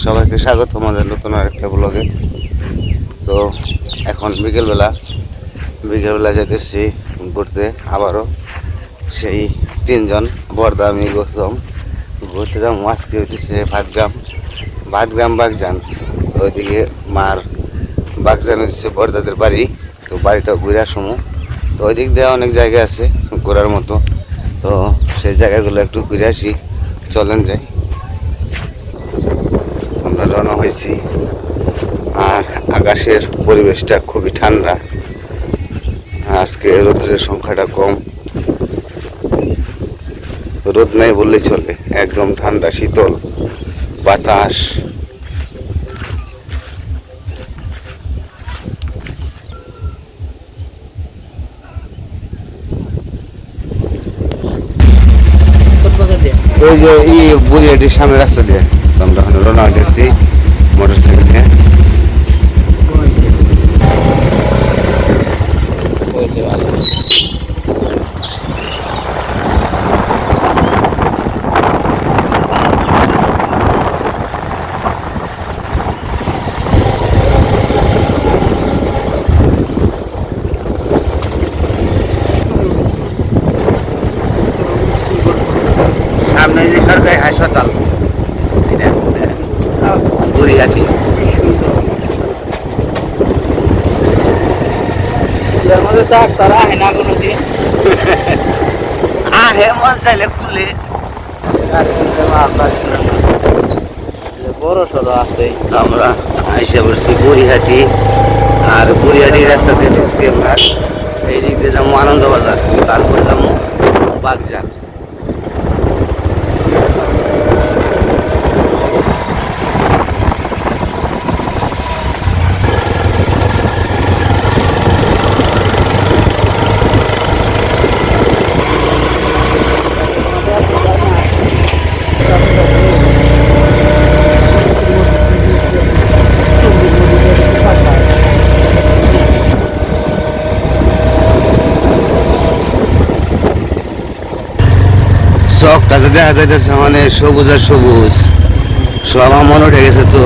সবাইকে স্বাগত আমাদের নতুন আর একটা ব্লগে তো এখন বিকেলবেলা বিকেলবেলা যেতেছি ঘুরতে আবারও। সেই তিনজন বর্দা আমি গৌতম। ঘুরতে যাম আজকে হইতেছে ভাতগ্রাম। ভাতগ্রাম বাগজান। ওইদিকে মার বাগজান হচ্ছে বর্দাদের বাড়ি। তো বাড়িটা ঘুরে আসমু। তো ওই দিক দিয়ে অনেক জায়গা আছে ঘোরার মতো। তো সেই জায়গাগুলো একটু ঘুরে আসি। চলেন যাই। আমরা রওনা হয়েছি। আর আকাশের পরিবেশটা খুবই ঠান্ডা। আজকে রোদের সংখ্যাটা কম। রোদ নাই বললেই চলে একদম ঠান্ডা শীতল বাতাস। ওই যে ই বুড়িয়াটির সামনে রাস্তা দিয়ে। তো আমরা ওখানে রওনা হইতেছি মোটর সাইকেল নিয়ে সামনে যে সরকারি হাসপাতাল এটা বুড়িয়াটি ডাক্তার আহে না কোনো দিন আহে মন চাইলে খুলে। বড় সড়ো আছে। আমরা আইসা বসছি বুড়িহাটি। আর বুড়িহাটি রাস্তাতে ঢুকছি আমরা। এই দিক দিয়ে যাব আনন্দ বাজার তারপরে যাব বাগজান যে দেখা যাইতেছে মানে সবুজ আর সবুজ। সব আমার মনে উঠে গেছে তো।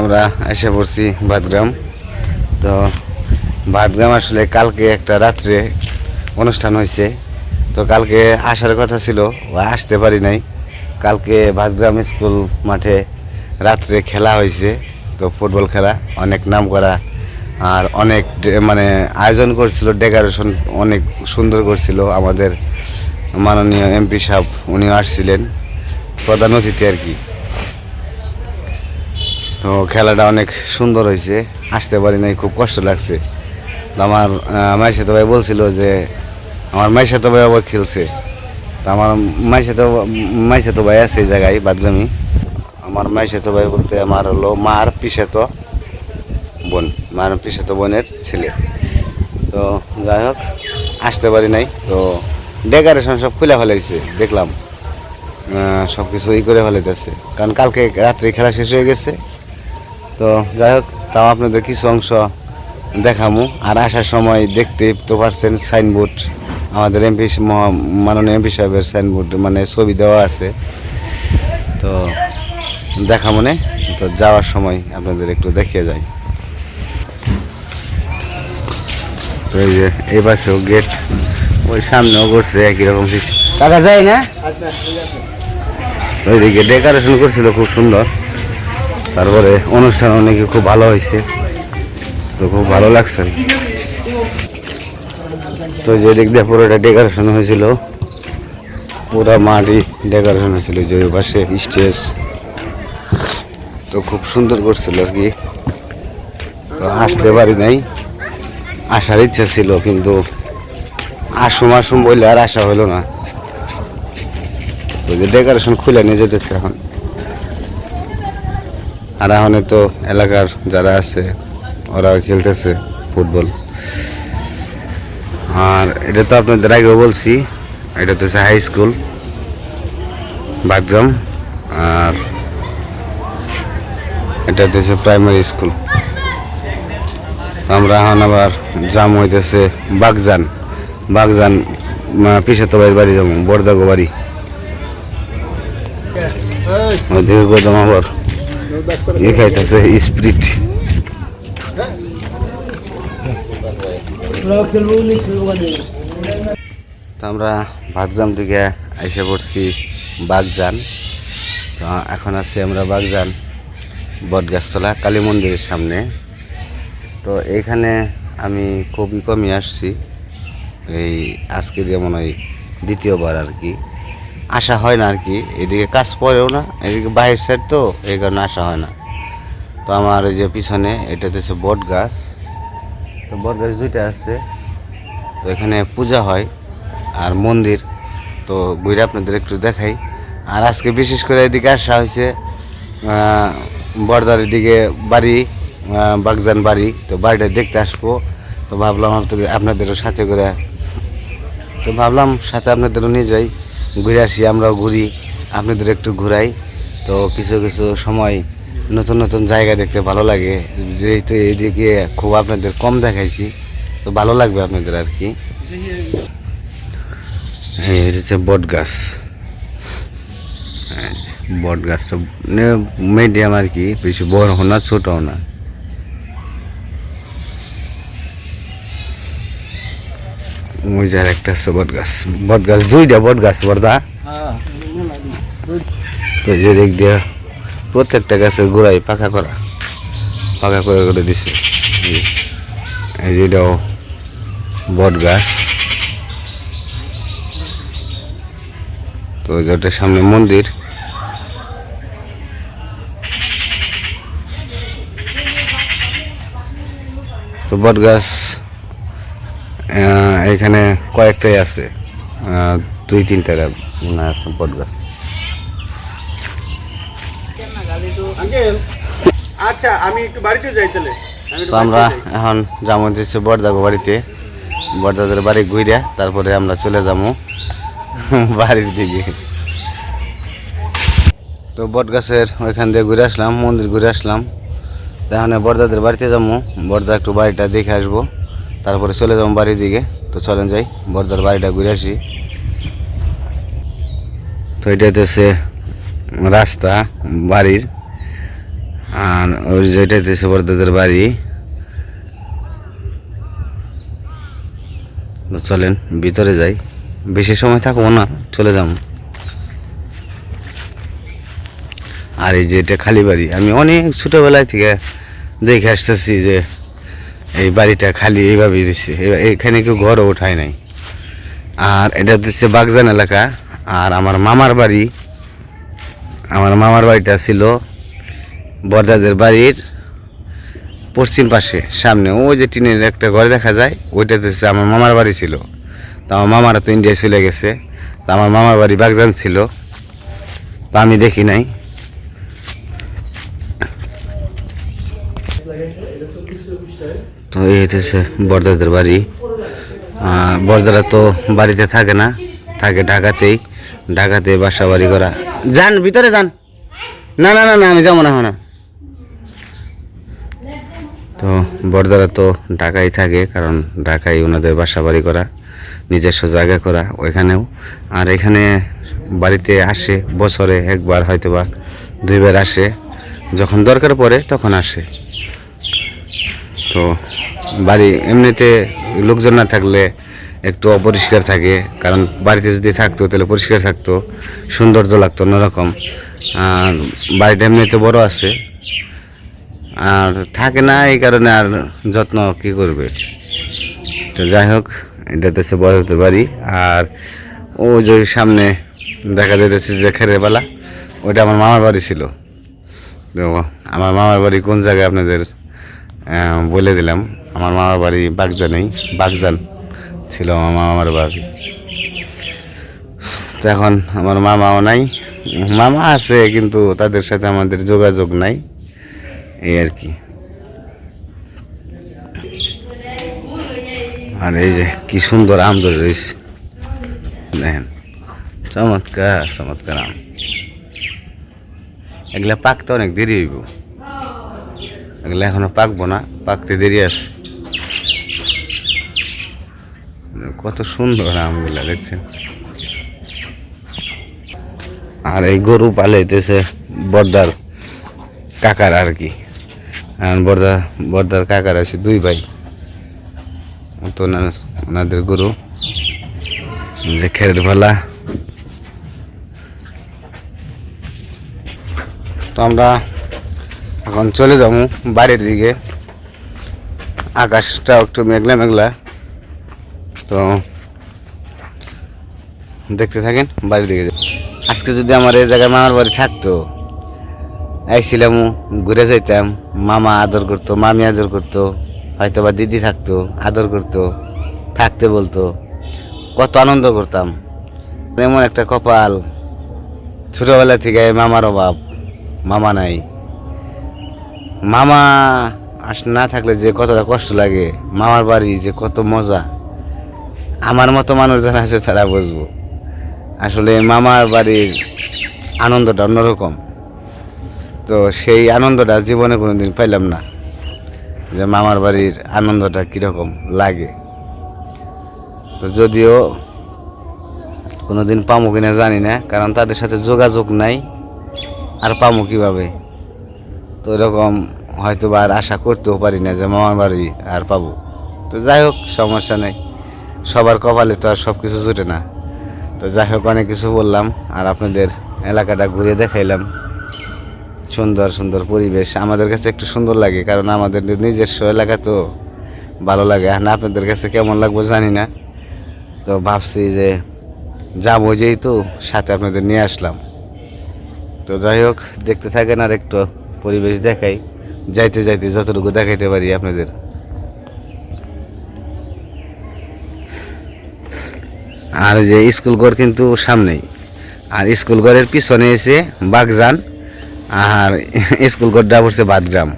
আমরা এসে পড়ছি ভাতগ্রাম তো ভাতগ্রাম আসলে কালকে একটা রাত্রে অনুষ্ঠান হয়েছে। তো কালকে আসার কথা ছিল আসতে পারি নাই। কালকে ভাতগ্রাম স্কুল মাঠে রাত্রে খেলা হয়েছে, তো ফুটবল খেলা, অনেক নাম করা আর অনেক মানে আয়োজন করছিল, ডেকোরেশন অনেক সুন্দর করছিল। আমাদের মাননীয় এমপি সাহেব, উনিও আসছিলেন, প্রধান অতিথি আর কি। তো খেলাটা অনেক সুন্দর হয়েছে, আসতে পারি নাই, খুব কষ্ট লাগছে। আমার মায়ের সাথে ভাই বলছিল যে, আমার মায়ের সাথে ভাই আবার খেলছে। তো আমার মায়ের সাথে মায়ের সাথে ভাই আছে এই জায়গায়, বাদগামি। আমার মায়ের সাথে ভাই বলতে আমার হলো মার পিসাতো বোন, মার পিসাতো বোনের ছেলে। তো যাই হোক, আসতে পারি নাই। তো ডেকোরেশন সব খুলে ফেলাইছে, দেখলাম। সব কিছু ই করে ফেলাইতেছে। কারণ কালকে রাত্রে খেলা শেষ হয়ে গেছে। তো যাই হোক, তাও আপনাদের কিছু অংশ দেখামু। আর আসার সময় দেখতে তো পারছেন সাইনবোর্ড। আমাদের এমপি মাননীয় এমপি সাহেবের সাইনবোর্ড মানে ছবি দেওয়া আছে। তো দেখা মনে তো যাওয়ার সময় আপনাদের একটু দেখিয়ে যাই। তো এই যে এই পাশেও গেট ওই সামনেও করছে একই রকম টাকা যায় না? আচ্ছা ওইদিকে ডেকোরেশন করছিল খুব সুন্দর। তারপরে অনুষ্ঠান অনেকে খুব ভালো হয়েছে। তো খুব ভালো লাগছে। তো যে দিক দিয়ে পুরোটা ডেকোরেশন হয়েছিল, পুরো মাটি ডেকোরেশন হয়েছিল যে পাশে স্টেজ তো খুব সুন্দর করছিল আর কি। তো আসতে পারি নাই। আসার ইচ্ছা ছিল, কিন্তু আসুম আসুম বললে আর আসা হলো না। তো যে ডেকোরেশন খুলে নিয়ে যেতেছে এখন। আর এখন তো এলাকার যারা আছে ওরা খেলতেছে ফুটবল। আর এটা তো আপনাদের আগেও বলছি এটা হচ্ছে হাই স্কুল বাগজাম আর এটা হচ্ছে প্রাইমারি স্কুল আমরা এখন আবার জাম হইতেছে বাগজান। বাগজান পিসে তো বাড়ি যাব বরদাগো বাড়ি। গোদাম আবার খাইতেছে স্প্রিট তো আমরা ভাতগ্রাম থেকে এসে পড়ছি বাগজান। তো এখন আছি আমরা বাগজান বটগাছতলা, কালী মন্দিরের সামনে। তো এখানে আমি খুবই কমই আসছি। এই আজকে যেমন ওই দ্বিতীয়বার আর কি। আসা হয় না আর কি। এদিকে কাজ পড়েও না, এদিকে বাইরের সাইড তো, এই কারণে আসা হয় না। তো আমার এই যে পিছনে এটা হচ্ছে বট গাছ তো বটগাছ দুইটা আছে। তো এখানে পূজা হয় আর মন্দির। তো ঘুরে আপনাদের একটু দেখাই। আর আজকে বিশেষ করে এদিকে আসা হয়েছে বর্দার দিকে বাড়ি বাগজান বাড়ি। তো বাড়িটা দেখতে আসব। তো ভাবলাম আপনাদের, আপনাদেরও সাথে করে। তো ভাবলাম সাথে আপনাদেরও নিয়ে যাই। ঘুরে আসি, আমরাও ঘুরি, আপনাদের একটু ঘুরাই। তো কিছু কিছু সময় নতুন নতুন জায়গা দেখতে ভালো লাগে। যেহেতু এদিকে খুব আপনাদের কম দেখাইছি তো ভালো লাগবে আপনাদের আর কি। এই হচ্ছে বট গাছ। হ্যাঁ, বট গাছটা মিডিয়াম আর কি বেশি বড় না ছোটও না। আর একটা আছে বট গাছ। বট গাছ দুইটা বট গাছ বড়দা হ্যাঁ তো যে দিক দিয়ে। প্রত্যেকটা গাছের গোড়ায় পাকা করা। পাকা করে করে দিছে। এই যে- এটাও বট গাছ। তো যেটার সামনে মন্দির। তো বট গাছ এখানে কয়েকটাই আছে। দুই তিনটা মনে আছে বট গাছ। আঙ্কেল আচ্ছা আমি একটু বাড়িতে যাই তাহলে। তো আমরা এখন যাব হচ্ছে বড়দাগো বাড়িতে। বড়দাদের বাড়ি ঘুরে তারপরে আমরা চলে যাব বাড়ির দিকে। তো বট গাছের ওইখান দিয়ে ঘুরে আসলাম মন্দির ঘুরে আসলাম। তাহলে বড়দাদের বাড়িতে যাব বড়দা একটু বাড়িটা দেখে আসব। তারপরে চলে যাব বাড়ির দিকে। তো চলেন যাই বড়দার বাড়িটা ঘুরে আসি। তো এটা হচ্ছে রাস্তা বাড়ির। আর ওই যেটা হচ্ছে বড়দাদের বাড়ি। চলেন, ভিতরে যাই। বেশি সময় থাকব না, চলে যাব। আর এই যে এটা খালি বাড়ি, আমি অনেক ছোটোবেলায় থেকে দেখে আসতেছি যে এই বাড়িটা খালি এইভাবেই রয়েছে। এখানে কেউ ঘরও ওঠায় নাই। আর এটা হচ্ছে বাগজান এলাকা। আর আমার মামার বাড়ি, আমার মামার বাড়িটা ছিল বরদাদের বাড়ির পশ্চিম পাশে, সামনে। ওই যে টিনের একটা ঘর দেখা যায়, ওইটাতে আমার মামার বাড়ি ছিল। তো আমার মামারা তো ইন্ডিয়ায় চলে গেছে। তো আমার মামার বাড়ি বাগজান ছিল। তো আমি দেখি নাই। তো এই হচ্ছে বরদাদের বাড়ি। বরদারা তো বাড়িতে থাকে না, থাকে ঢাকাতেই। ঢাকাতে বাসা বাড়ি করা। যান, ভিতরে যান। না না না না, আমি যাব না আর। তো বড়দারা তো ঢাকায় থাকে, কারণ ঢাকায় ওনাদের বাসা বাড়ি করা, নিজস্ব জায়গা করা ওইখানেও। আর এখানে বাড়িতে আসে, বছরে একবার হয়তো বা দুইবার আসে। যখন দরকার পড়ে তখন আসে। তো বাড়ি এমনিতে লোকজন না থাকলে একটু অপরিষ্কার থাকে, কারণ বাড়িতে যদি থাকতো তাহলে পরিষ্কার থাকতো, সৌন্দর্য লাগতো অন্যরকম। আর বাড়িটা এমনিতে বড় আছে আর থাকে না, এই কারণে আর যত্ন কি করবে? তো যাই হোক, এটা হচ্ছে বড় হতে বাড়ি। আর ও যে সামনে দেখা যাইতেছে যে খেরের বেলা, ওইটা আমার মামার বাড়ি ছিল। তো আমার মামার বাড়ি কোন জায়গায় আপনাদের বলে দিলাম। আমার মামার বাড়ি বাগজানেই বাগজান ছিল আমার মামার বাড়ি। তো এখন আমার মামাও নাই, মামা আছে, কিন্তু তাদের সাথে আমাদের যোগাযোগ নাই। এই আর কি। আর এই যে কি সুন্দর আম ধরে রয়েছে। দেখেন, চমৎকার চমৎকার আম। এগুলা পাকতে অনেক দেরি হইব। এগুলা এখনও পাকবো না, পাকতে দেরি আসছে কত সুন্দর আমগুলা, দেখছেন? আর এই গরু পালাইতেছে বর্দার কাকার আর কি। আর বর্দা, বর্দার কাকার আছে দুই ভাই। তো ওনাদের গরু। যে খেরের ভালা। তো আমরা এখন চলে যাব বাড়ির দিকে। আকাশটা একটু মেঘলা মেঘলা। তো দেখতে থাকেন বাড়ির দিকে। আজকে যদি আমার এই জায়গায় মামার বাড়ি থাকতো আইছিলাম, ঘুরে যাইতাম। মামা আদর করতো, মামি আদর করতো হয়তো বা দিদি থাকতো, আদর করতো, থাকতে বলতো। কত আনন্দ করতাম। এমন একটা কপাল। ছোটোবেলা থেকে মামার অভাব, মামা নাই। মামা আস, না থাকলে যে কতটা কষ্ট লাগে, মামার বাড়ি যে কত মজা। আমার মতো মানুষ যারা আছে তারা বুঝব। আসলে মামার বাড়ির আনন্দটা অন্যরকম। তো সেই আনন্দটা জীবনে কোনো দিন পাইলাম না যে মামার বাড়ির আনন্দটা কীরকম লাগে। তো যদিও কোনোদিন পামো কিনা জানি না, কারণ তাদের সাথে যোগাযোগ নাই, আর পামো কীভাবে? তো এরকম হয়তো বা আর আশা করতেও পারি না যে মামার বাড়ি আর পাবো। তো যাই হোক, সমস্যা নেই। সবার কপালে তো আর সব কিছু জুটে না। তো যাই হোক, অনেক কিছু বললাম, আর আপনাদের এলাকাটা ঘুরে দেখাইলাম। সুন্দর সুন্দর পরিবেশ। আমাদের কাছে একটু সুন্দর লাগে, কারণ আমাদের নিজস্ব এলাকা তো ভালো লাগে। আর আপনাদের কাছে কেমন লাগবো জানি না। তো ভাবছি যে যাব যেহেতু, সাথে আপনাদের নিয়ে আসলাম। তো যাই হোক, দেখতে থাকেন আর একটু পরিবেশ দেখাই। যাইতে যাইতে যতটুকু দেখাইতে পারি আপনাদের। আর যে স্কুল ঘর কিন্তু সামনেই। আর স্কুল ঘরের পিছনে এসে বাগজান আর স্কুল ঘরটা পড়ছে বাদগ্রাম।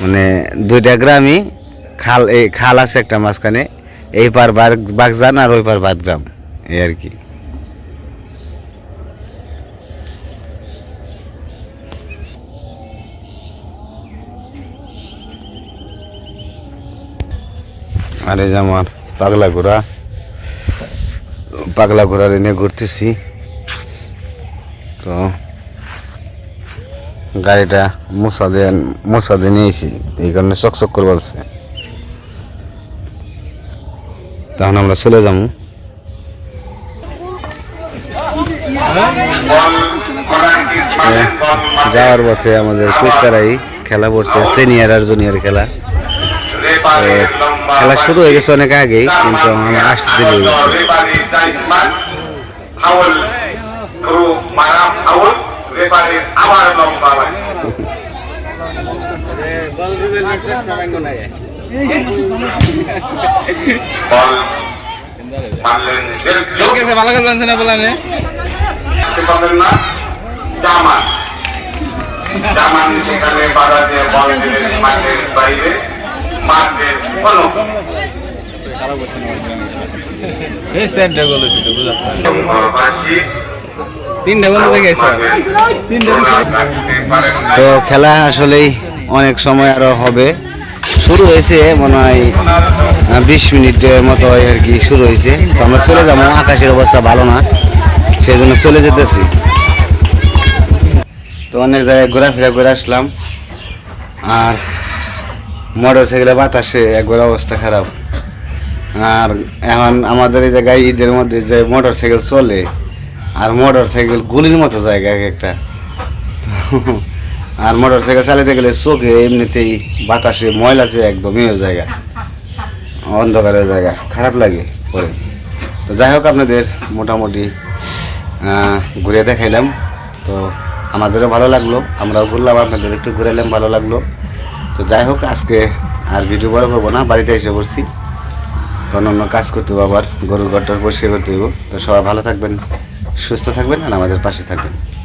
মানে দুইটা গ্রামই খাল, এই খাল আছে একটা মাঝখানে, এই পার বাগ- বাগজান আর ওই পার বাদগ্রাম, এই আর কি। আর এই যে আমার পাগলা ঘোড়া, পাগলা ঘোড়ার এনে ঘুরতেছি। তো গাড়িটা মশা দিয়ে মশা দিয়ে নিয়েছি, এই কারণে চকচক করে বলছে। তখন আমরা চলে যাব। যাওয়ার পথে আমাদের কুচকারাই খেলা পড়ছে সিনিয়র আর জুনিয়র খেলা। খেলা শুরু হয়ে গেছে অনেক আগেই, কিন্তু আমরা আসতে হয়ে গেছে। রেপারে আবার লম্বা লাগে ভালো করে জানছে না বললাম পাবেন না। জামান। জামান সেখানে বাধা দিয়ে বল মাঠের বাইরে। মাঠের কোনো। এই বাসী তিনটা বন্ধু দেখে এসে তো খেলা আসলেই অনেক সময় আরও হবে। শুরু হয়েছে মনে হয় বিশ মিনিটের মতো আর কি শুরু হয়েছে। তো আমরা চলে যাব, আকাশের অবস্থা ভালো না সেই জন্য চলে যেতেছি। তো অনেক জায়গায় ঘোরাফেরা করে আসলাম। আর মোটর সাইকেলে বাতাসে একবার অবস্থা খারাপ। আর এখন আমাদের এই জায়গায় ঈদের মধ্যে যে মোটর সাইকেল চলে আর মোটর সাইকেল গুলির মতো জায়গা এক একটা। আর মোটর সাইকেল চালাতে গেলে চোখে এমনিতেই বাতাসে ময়লা যে একদমই ওই জায়গা, অন্ধকারের জায়গা, খারাপ লাগে পরে। তো যাই হোক আপনাদের মোটামুটি ঘুরে দেখাইলাম। তো আমাদেরও ভালো লাগল, আমরাও ঘুরলাম, আপনাদের একটু ঘুরাইলাম, ভালো লাগল। তো যাই হোক, আজকে আর ভিডিও বড় করব না, বাড়িতে এসে পড়ছি। কারণ অন্য কাজ করতে হবে আবার, গরুর ঘরটার পরিষ্কার করতে হইব। তো সবাই ভালো থাকবেন। সুস্থ থাকবেন আর আমাদের পাশে থাকবেন।